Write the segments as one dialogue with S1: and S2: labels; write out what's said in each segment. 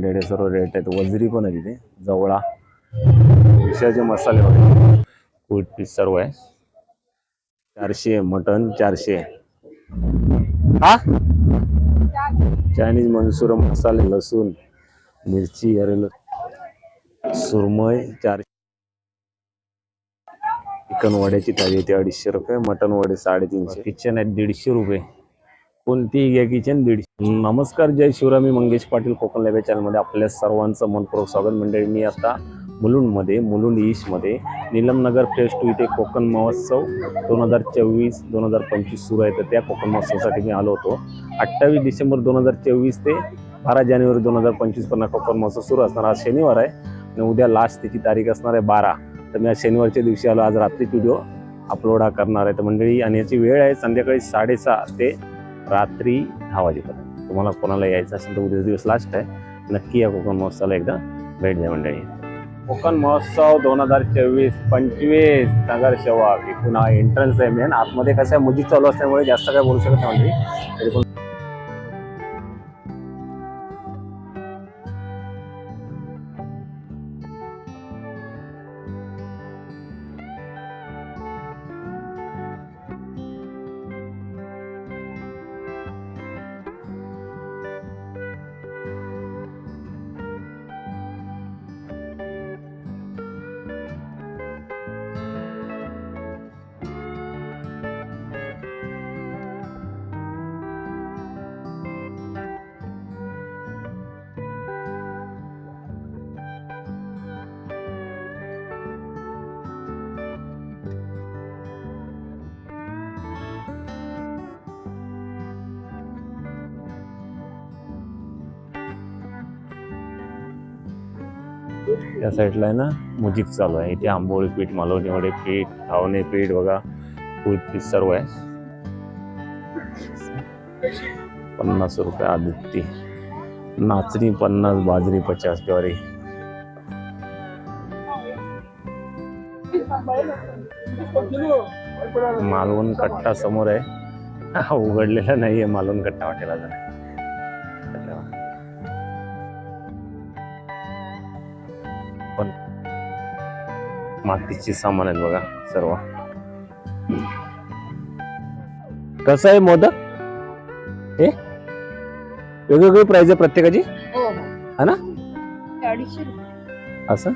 S1: मंडळी सर्व रेट आहेत. वजरी पण आहे तिथे. जवळा. विषयाचे मसाले वगैरे कूट पीस सर्व आहे. चारशे मटन चारशे हा? चायनीज मनसुर मसाले लसूण मिरची अरेल सुरमय चारशे. चिकन वड्याची थाळी येते अडीचशे रुपये. मटन वडे साडेतीनशे. किचन आहेत दीडशे रुपये. कोणती घ्या किचन दीडशे. नमस्कार जय शिवराम मी मंगेश पाटील कोकण लेबे चॅनलमध्ये आपल्या सर्वांचं मनपूर्वक स्वागत. मंडळी मी आता मुलुंडमध्ये मुलुंड ईस्टमध्ये नीलमनगर फेस टू इथे कोकण महोत्सव दोन हजार चोवीस दोन हजार पंचवीस सुरू आहे. तर त्या कोकण महोत्सवासाठी मी आलो होतो. अठ्ठावीस डिसेंबर दोन हजार चोवीस ते बारा जानेवारी दोन हजार पंचवीसपर्यंत कोकण महोत्सव सुरू असणार. आज शनिवार आहे आणि उद्या लास्ट त्याची तारीख असणार आहे बारा. तर मी आज शनिवारच्या दिवशी आलो. आज रात्री व्हिडिओ अपलोड करणार आहे. तर मंडळी आणि याची वेळ आहे संध्याकाळी साडेसहा ते रात्री दहा वाजेपर्यंत. तुम्हाला कोणाला यायचं असेल तर उद्या दिवस लास्ट आहे. नक्की या कोकण महोत्सवाला एकदा भेट द्या मंडळी. कोकण महोत्सव दोन हजार चोवीस पंचवीस नगर सेवक. एकूण हा एंट्रन्स आहे मेन आतमध्ये कसं आहे मुजी चालू असल्यामुळे जास्त काय बोलू शकत नाही तरी पण या साईडला आहे ना मुजिक चालू आहे. इथे आंबोळी पीठ मालवणी वडे पीठ धावणे पीठ बघा. फूट पीठ सर्व आहे. पन्नास रुपये आदित्य. नाचणी पन्नास बाजरी पचास ज्वारी. मालवण कट्टा समोर आहे. उघडलेला नाहीये मालवण कट्टा वाटेला जरा मातीची सामान आहेत बघा सर्व. कसं आहे मोदक? हे? वेगवेगळी प्राइस आहे प्रत्येकाची?
S2: हो
S1: हा. ना?
S2: अडीचशे रुपये.
S1: असं?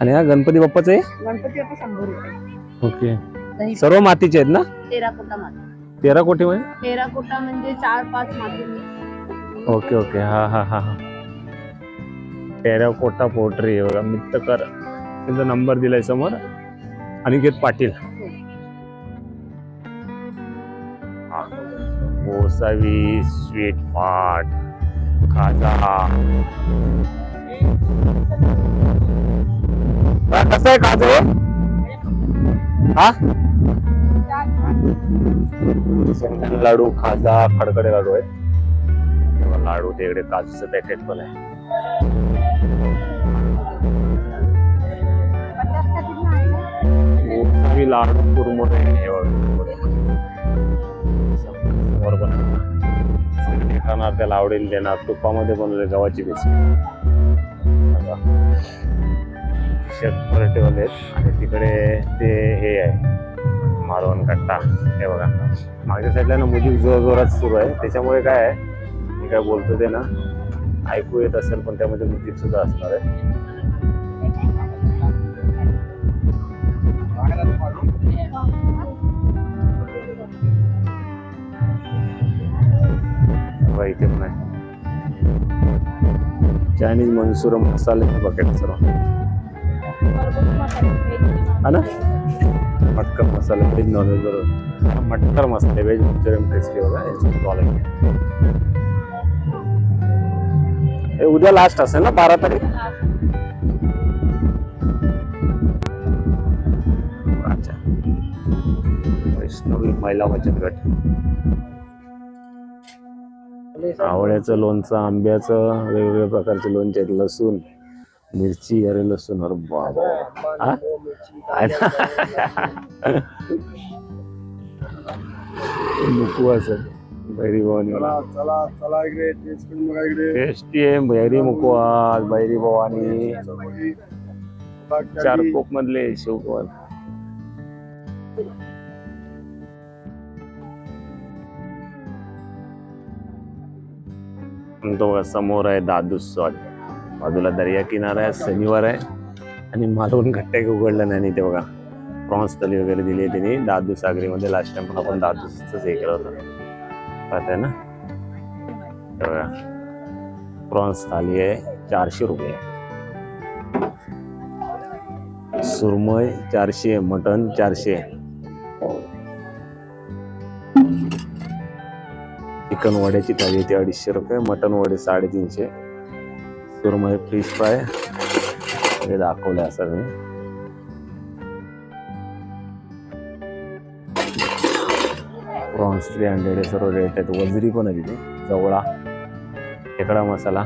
S1: आणि हा गणपती बाप्पाचं आहे
S2: गणपती बाप्पा शंभर रुपये.
S1: ओके.
S2: दही
S1: सर्व मातीचे आहेत ना?
S2: तेरा कोटा माती.
S1: तेरा कोटी मध्ये
S2: तेरा कोटा म्हणजे चार पाच माती.
S1: Okay okay. हा हा हा हा. टेराकोटा पोट्री बघा मित्तकर. त्यांचा नंबर दिलाय समोर. अनिकेत पाटील. ओसावी स्वीट फाट खाजा. कसं आहे खाजा हा? लाडू खाजा खडखडे लाडू आहे. लाडू तिकडे काजूचं पॅकेट पण आहे. गोसावी लाडू कुरमुरे हे बघा. खाणार त्याला आवडेल देणार तुपामध्ये बनवले गव्हाची बिस्किट पराठेवाले आहेत आणि तिकडे ते हे आहे मालवण कट्टा. हे बघा. मागच्या साईडला ना मुली जोर जोरात सुरू आहे. त्याच्यामुळे काय आहे मी काय बोलतो ते ना ऐकू येत असेल पण त्यामध्ये मुजिक सुद्धा असणार आहे. बघा इथे पण आहे चायनीज मनसुर मसाले बघायला सर्व। हा ना? मटकर मसाला व्हेज नॉनव्हेज बरोबर हा, मटकर मसाले व्हेज मंचुरियन टेस्टी बघा याचं stall आहे. उद्या लास्ट असेल ना बारा तारीख? अच्छा। वैष्णवी महिला बचत गट आवळ्याचं लोणचं आंब्याचं वेगवेगळ्या प्रकारचे लोणचे आहेत. लसूण मिरची अरे लसूण. अरे बाबा. हा? नको असं बैरी
S3: टेस्टी
S1: आहे बैरी मुकवास बैरी भवानी. चार कोक मधले शिवकुमार तो बघा समोर आहे दादू सॉट बाजूला दर्या किनारा आहे शनिवार आहे. आणि मालवण घट्टे उघडलं नाही आणि ते बघा. प्रॉन्स तली वगैरे दिली आहे त्यांनी. दादू सागरीमध्ये लास्ट टाइम पण आपण दादूच हे केलं होतं. पाहताय ना? बघा. प्रॉन्स थाली आहे चारशे रुपये. सुरमय चारशे मटन चारशे. चिकन वड्याची थाळी येते अडीचशे रुपये मटन वडे साडेतीनशे. सुरमई फिश फ्राय हे दाखवले असं मी. प्रॉन्स थ्री हंड्रेड हे सर्व रेट आहेत. वजरी पण आहे तिथे जवळा. खेकडा मसाला.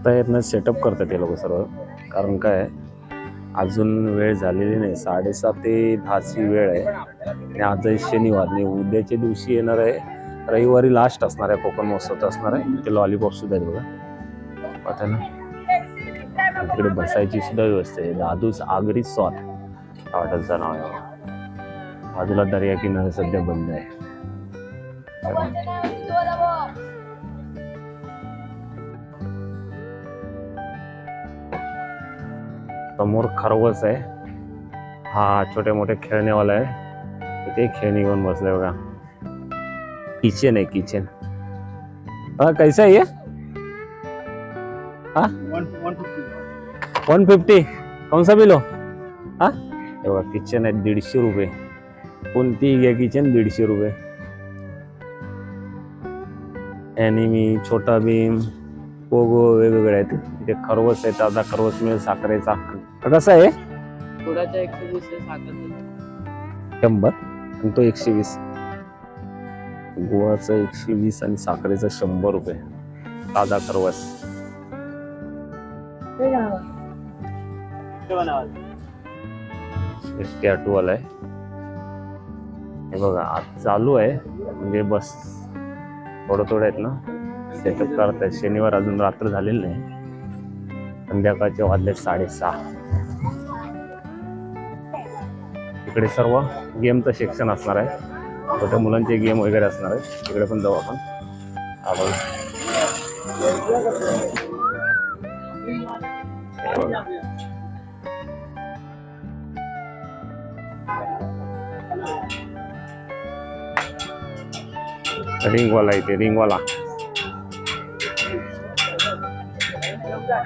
S1: आता येत नाही सेटअप करतात ते लोक सर्व. कारण काय अजून वेळ झालेली नाही. साडेसात ते दहाची वेळ आहे. आणि आज शनिवार आणि उद्याच्या दिवशी येणार आहे. रविवारी लास्ट असणार आहे कोकण महोत्सवचा असणार आहे. ते लॉलीपॉप सुद्धा आहेत बघा. पाहता ना? तिकडे बसायची सुद्धा व्यवस्था आहे. दादूस आगरी स्वाद. हॉटेलचं नाव आहे बाजूला दर्या किनारे सध्या बंद आहे. समोर खरवस आहे. हा छोटे मोठे खेळणेवाला आहे. ते खेळणी घेऊन बसले बघा. किचन आहे किचन. हा कैसा आहे हा? वन फिफ्टी कौन सा बिलो? हा? हे बघा किचन आहे दीडशे रुपये. कोणती घ्या किचन? दीडशे रुपये. मी छोटा भीम. पोगो वेगवेगळे आहेत. इथे खरवस आहे ताजा खरवस मिळेल साखरेचा कसा आहे?
S2: थोडाचा एकशे वीस आहे साखर.
S1: शंभर आणि तो एकशे वीस. गुळाचा एकशे वीस आणि साखरेचा शंभर रुपये. ताजा खरवस. आहे. हे बघा आज चालू आहे. म्हणजे बस थोडं थोडं आहेत ना. सेटअप करत आहेत शनिवार अजून रात्र झालेली नाही. संध्याकाळचे वाजले साडेसहा. इकडे सर्व गेमचं सेक्शन असणार आहे. छोट्या मुलांचे गेम वगैरे असणार आहे तिकडे पण जाऊ आपण. आपण रिंगवाला इथे रिंगवाला.